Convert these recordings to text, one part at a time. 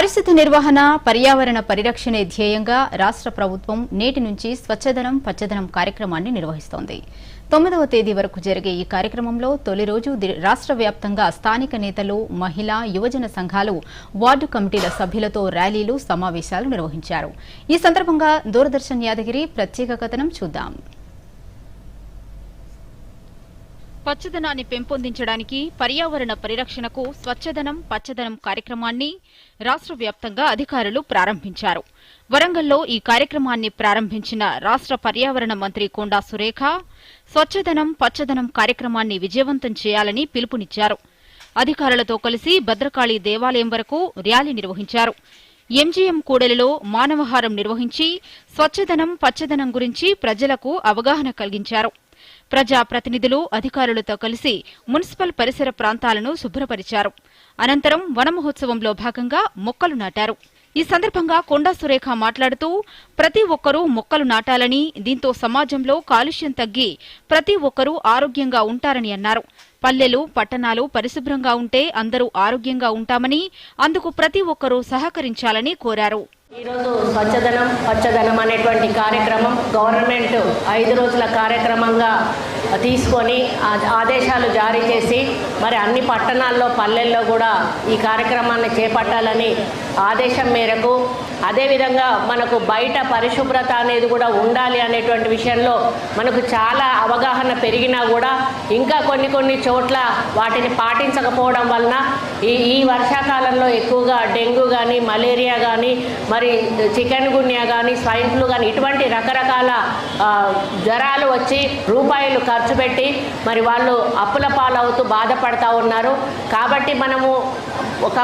పరిస్థితి నిర్వహణ పర్యావరణ పరిరక్షణే ధ్యేయంగా రాష్ట్ర ప్రభుత్వం నేటి నుంచి స్వచ్ఛదనం పచ్చదనం కార్యక్రమాన్ని నిర్వహిస్తోంది. తొమ్మిదవ తేదీ వరకు జరిగే ఈ కార్యక్రమంలో తొలి రోజు రాష్ట్ర వ్యాప్తంగా స్థానిక నేతలు మహిళా యువజన సంఘాలు వార్డు కమిటీల సభ్యులతో ర్యాలీలు సమావేశాలు నిర్వహించారు. ఈ సందర్భంగా దూరదర్శన్ యాదగిరి ప్రత్యేక కథనం చూద్దాం. పచ్చదనాన్ని పెంపొందించడానికి పర్యావరణ పరిరక్షణకు స్వచ్ఛదనం పచ్చదనం కార్యక్రమాన్ని రాష్ట్ర వ్యాప్తంగా అధికారులు ప్రారంభించారు. వరంగల్లో ఈ కార్యక్రమాన్ని ప్రారంభించిన రాష్ట్ర పర్యావరణ మంత్రి కొండా సురేఖ స్వచ్ఛదనం పచ్చదనం కార్యక్రమాన్ని విజయవంతం చేయాలని పిలుపునిచ్చారు. అధికారులతో కలిసి భద్రకాళి దేవాలయం వరకు ర్యాలీ నిర్వహించారు. ఎంజీఎం కూడలిలో మానవహారం నిర్వహించి స్వచ్ఛదనం పచ్చదనం గురించి ప్రజలకు అవగాహన కలిగించారు. ప్రజా ప్రతినిధులు అధికారులతో కలిసి మున్సిపల్ పరిసర ప్రాంతాలను శుభ్రపరిచారు. అనంతరం వన మహోత్సవంలో భాగంగా మొక్కలు నాటారు. ఈ సందర్భంగా కొండా సురేఖ మాట్లాడుతూ ప్రతి ఒక్కరూ మొక్కలు నాటాలని దీంతో సమాజంలో కాలుష్యం తగ్గి ప్రతి ఒక్కరూ ఆరోగ్యంగా ఉంటారని అన్నారు. పల్లెలు పట్టణాలు పరిశుభ్రంగా ఉంటే అందరూ ఆరోగ్యంగా ఉంటామని అందుకు ప్రతి ఒక్కరూ సహకరించాలని కోరారు. ఈరోజు స్వచ్ఛదనం పచ్చదనం అనేటువంటి కార్యక్రమం గవర్నమెంట్ ఐదు రోజుల కార్యక్రమంగా తీసుకొని ఆదేశాలు జారీ చేసి మరి అన్ని పట్టణాల్లో పల్లెల్లో కూడా ఈ కార్యక్రమాన్ని చేపట్టాలని ఆదేశం మేరకు అదేవిధంగా మనకు బయట పరిశుభ్రత అనేది కూడా ఉండాలి అనేటువంటి విషయంలో మనకు చాలా అవగాహన పెరిగినా కూడా ఇంకా కొన్ని కొన్ని చోట్ల వాటిని పాటించకపోవడం వలన ఈ ఈ వర్షాకాలంలో ఎక్కువగా డెంగ్యూ కానీ మలేరియా కానీ మరి చికెన్ గున్యా కానీ స్వైన్ ఫ్లూ కానీ ఇటువంటి రకరకాల జ్వరాలు వచ్చి రూపాయలు ఖర్చు పెట్టి మరి వాళ్ళు అప్పుల పాలవుతూ బాధపడతా ఉన్నారు. కాబట్టి మనము ఒక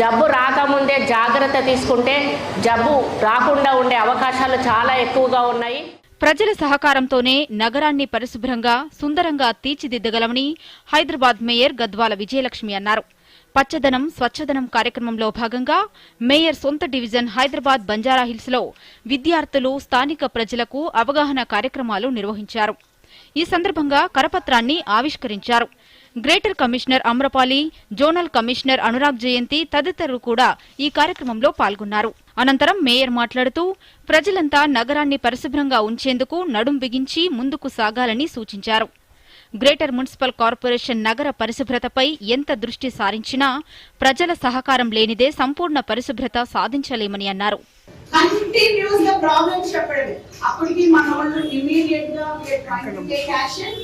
జబ్బు రాకముందే జాగ్రత్త తీసుకుంటే జబ్బు రాకుండా ఉండే అవకాశాలు చాలా ఎక్కువగా ఉన్నాయి. ప్రజల సహకారంతోనే నగరాన్ని పరిశుభ్రంగా సుందరంగా తీర్చిదిద్దగలమని హైదరాబాద్ మేయర్ గద్వాల విజయలక్ష్మి అన్నారు. పచ్చదనం స్వచ్ఛదనం కార్యక్రమంలో భాగంగా మేయర్ సొంత డివిజన్ హైదరాబాద్ బంజారాహిల్స్లో విద్యార్థులు స్థానిక ప్రజలకు అవగాహన కార్యక్రమాలు నిర్వహించారు. ఈ సందర్భంగా కరపత్రాన్ని ఆవిష్కరించారు. Greater commissioner Amrapali zonal commissioner Anurag Jayanti తదితరులు కూడా ఈ కార్యక్రమంలో పాల్గొన్నారు. అనంతరం మేయర్ మాట్లాడుతూ ప్రజలంతా నగరాన్ని పరిశుభ్రంగా ఉంచేందుకు నడుం బిగించి ముందుకు సాగాలని సూచించారు. గ్రేటర్ మున్సిపల్ కార్పొరేషన్ నగర పరిశుభ్రతపై ఎంత దృష్టి సారించినా ప్రజల సహకారం లేనిదే సంపూర్ణ పరిశుభ్రత సాధించలేమని అన్నారు. కంటిన్యూస్గా ప్రాబ్లమ్స్ చెప్పడమే అప్పటికి మన వాళ్ళు ఇమీడియట్గా trying to take action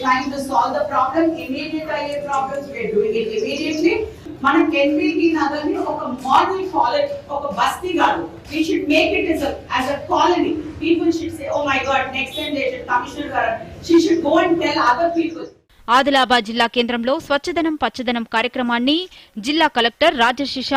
trying to solve the problem immediate అయ్యే ప్రాబ్లమ్స్ డూయింగ్ ఇట్ ఇమీడియట్లీ మనం ఎన్బిటి నగర్ని ఒక మోడల్ కాలనీ ఒక బస్తీ కాదు. We should make it is as a colony people should say oh my god next time they should commissioner గారు she should go and tell other people Adilabad జిల్లా కేంద్రంలో స్వచ్ఛదనం పచ్చదనం కార్యక్రమాన్ని జిల్లా కలెక్టర్ రాజశిష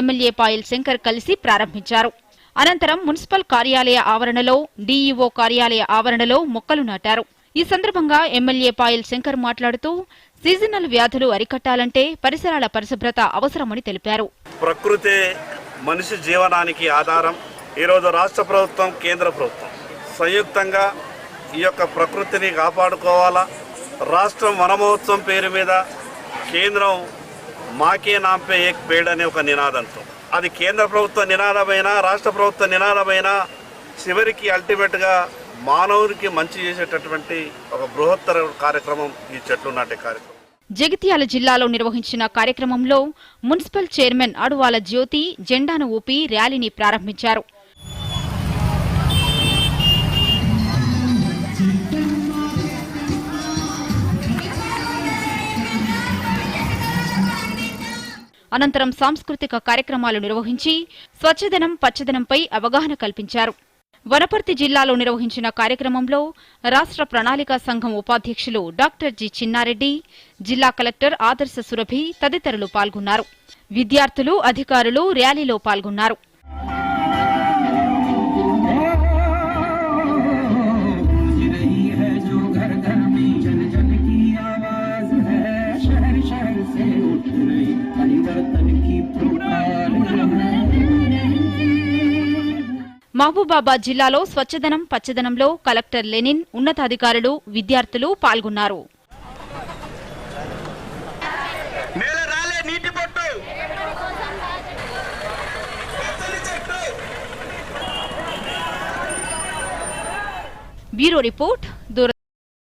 ఎమ్మెల్యే పాయల్ శంకర్ కలిసి ప్రారంభించారు. అనంతరం మున్సిపల్ కార్యాలయ ఆవరణలో డీఈఓ కార్యాలయ ఆవరణలో మొక్కలు నాటారు. ఈ సందర్భంగా ఎమ్మెల్యే పాయల్ శంకర్ మాట్లాడుతూ సీజనల్ వ్యాధులు అరికట్టాలంటే పరిసరాల పరిశుభ్రత అవసరమని తెలిపారు. ప్రకృతి మనిషి జీవనానికి ఆధారం. ఈరోజు రాష్ట్ర ప్రభుత్వం కేంద్ర ప్రభుత్వం సంయుక్తంగా ఈ యొక్క ప్రకృతిని కాపాడుకోవాలా? రాష్ట్రం వనమహోత్సవం పేరు మీద కేంద్రం మాకే నాంపే ఏక్ పేడ్ అనే ఒక నినాదంతో. అది కేంద్ర ప్రభుత్వ నినాదమైన రాష్ట్ర ప్రభుత్వ నినాదమైన చివరికి అల్టిమేట్గా మానవునికి మంచి చేసేటటువంటి ఒక బృహత్తర కార్యక్రమం ఈ చెట్లు నాటే కార్యక్రమం. జగిత్యాల జిల్లాలో నిర్వహించిన కార్యక్రమంలో మున్సిపల్ చైర్మన్ అడువాల జ్యోతి జెండాను ఊపి ర్యాలీని ప్రారంభించారు. అనంతరం సాంస్కృతిక కార్యక్రమాలు నిర్వహించి స్వచ్ఛదనం పచ్చదనంపై అవగాహన కల్పించారు. వనపర్తి జిల్లాలో నిర్వహించిన కార్యక్రమంలో రాష్ట్ర ప్రణాళికా సంఘం ఉపాధ్యక్షులు డాక్టర్ జి చిన్నారెడ్డి జిల్లా కలెక్టర్ ఆదర్శ సురభి తదితరులు పాల్గొన్నారు. విద్యార్థులు అధికారులు ర్యాలీలో పాల్గొన్నారు. మహబూబాబాద్ జిల్లాలో స్వచ్ఛదనం పచ్చదనంలో కలెక్టర్ లెనిన్ ఉన్నతాధికారులు విద్యార్థులు పాల్గొన్నారు. Bureau report